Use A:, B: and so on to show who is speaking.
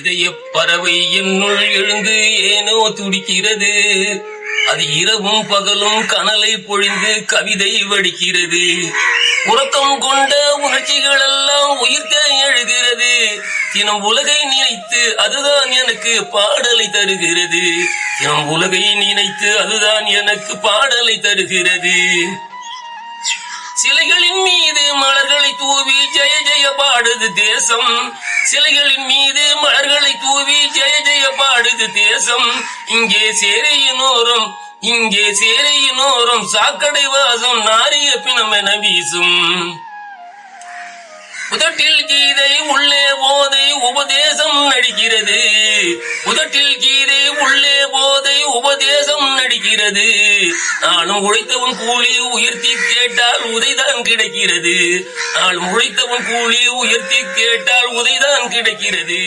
A: இதய பறவை என்னுள் எழுந்து ஏனோ துடிக்கிறது. அது இரவும் பகலும் கனலை பொழிந்து கவிதை வடிக்கிறது. உறக்கம் கொண்ட உணர்ச்சிகள் எல்லாம் உயிர்க்க எழுகிறது. தினம் உலகை நினைத்து அதுதான் எனக்கு பாடலை தருகிறது. தினம் உலகை நினைத்து அதுதான் எனக்கு பாடலை தருகிறது. சிலைகளின் மீது மலர்களை தூவி ஜெய ஜெய பாடுது தேசம். சிலைகளின் மீது மலர்களை தூவி ஜெய ஜெய பாடுது தேசம். இங்கே சேரையினோரும் இங்கே சேரையினோரும் சாக்கடை வாசம் நாரிய பிணம் என வீசும். உதட்டில் கீதை உள்ளே போதை உபதேசம் நடிக்கிறது. உதட்டில் கீதை உள்ளே போதை உபதேசம் நடிக்கிறது நானும் உழைத்தவன் கூலி உயர்த்தி கேட்டால் உதைதான் கிடைக்கிறது. நானும் உழைத்தவன் கூலி உயர்த்தி கேட்டால் உதைதான் கிடைக்கிறது.